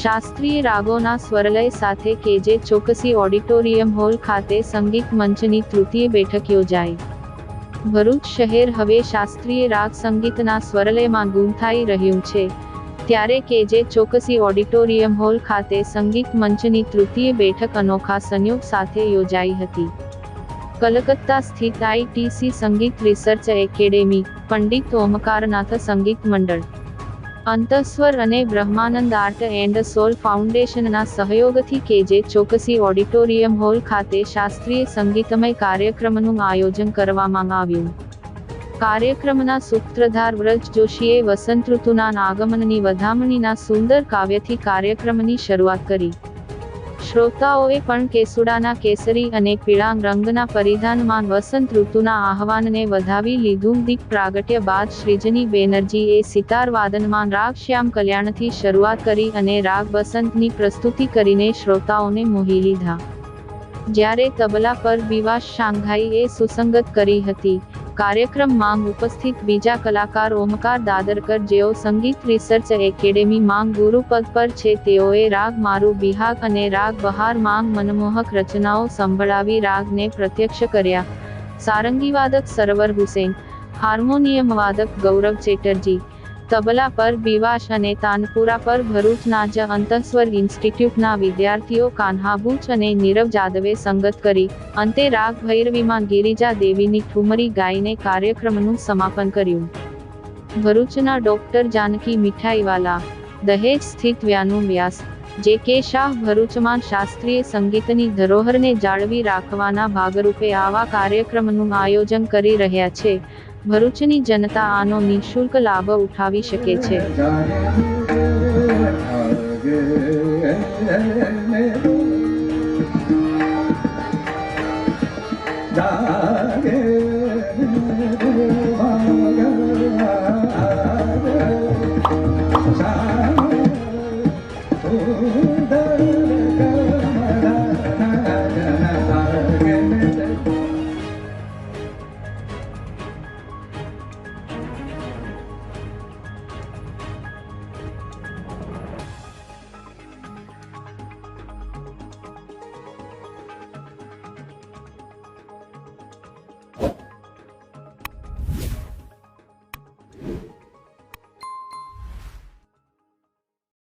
શાસ્ત્રીય રાગોના સ્વરલય સાથે કે જે ચોકસી ઓડિટોરિયમ હોલ ખાતે સંગીત મંચની તૃતીય બેઠક યોજાઈ. ભરૂચ શહેર હવે શાસ્ત્રીય રાગ સંગીતના સ્વરલયમાં ગૂંથાઈ રહ્યું છે. ત્યારે કે જે ચોકસી ઓડિટોરિયમ હોલ ખાતે સંગીત મંચની તૃતીય બેઠક અનોખા સંયોગ સાથે યોજાઈ હતી. કલકત્તા સ્થિત આઈટીસી સંગીત રિસર્ચ એકેડેમી, પંડિત ઓમકારનાથ સંગીત મંડળ અંતસ્વર અને બ્રહ્માનંદ આર્ટ એન્ડ સોલ ફાઉન્ડેશનના સહયોગથી કેજે ચોકસી ઓડિટોરિયમ હોલ ખાતે શાસ્ત્રીય સંગીતમય કાર્યક્રમનું આયોજન કરવામાં આવ્યું. કાર્યક્રમના સૂત્રધાર વ્રજ જોશીએ વસંત ઋતુના આગમનની વધામણીના સુંદર કાવ્યથી કાર્યક્રમની શરૂઆત કરી. શ્રોતાઓએ પણ કેસુડાના કેસરી અને પીળાંગ રંગના પરિધાનમાં વસંત ઋતુના આહવાનને વધાવી લીધું. દીપ પ્રાગટ્ય બાદ શ્રીજની બેનર્જીએ સિતાર વાદનમાં રાગ શ્યામ કલ્યાણથી શરૂઆત કરી અને રાગ બસંતની પ્રસ્તુતિ કરીને શ્રોતાઓને મોહી લીધા. જ્યારે તબલા પર વિવાસ શાંઘાઈએ સુસંગત કરી હતી કાર્યક્રમ માંગ ઉપસ્થિત બીજા કલાકાર ઓમકાર દાદરકર જેઓ સંગીત રિસર્ચ એકેડેમી માંગ ગુરુપદ પર છે, તેઓએ રાગ મારું બિહાગ અને રાગ બહાર માંગ મનમોહક રચનાઓ સંભળાવી રાગને પ્રત્યક્ષ કર્યા. સારંગીવાદક સરવર હુસેન હાર્મોનિયમ વાદક ગૌરવ ચેટર્જી તબલા પર બિવાશ અને તાનપુરા પર ભરૂચના જ અંતસ્વર ઇન્સ્ટિટ્યૂટના વિદ્યાર્થીઓ કાન્હાબુચ અને નીરવ જાદવે સંગત કરી. અંતે રાગ ભૈરવીમાં ગિરિજા દેવીની ઠુમરી ગાઈને કાર્યક્રમનું સમાપન કર્યું. ભરૂચના ડોક્ટર જાનકી મીઠાઈવાલા, દહેજ સ્થિત વ્યાનું વ્યાસ, જે કે શાહ ભરૂચમાં શાસ્ત્રીય સંગીતની ધરોહરને જાળવી રાખવાના ભાગરૂપે આવા કાર્યક્રમનું આયોજન કરી રહ્યા છે. ભરૂચની જનતા આનો નિઃશુલ્ક લાભ ઉઠાવી શકે છે Oh,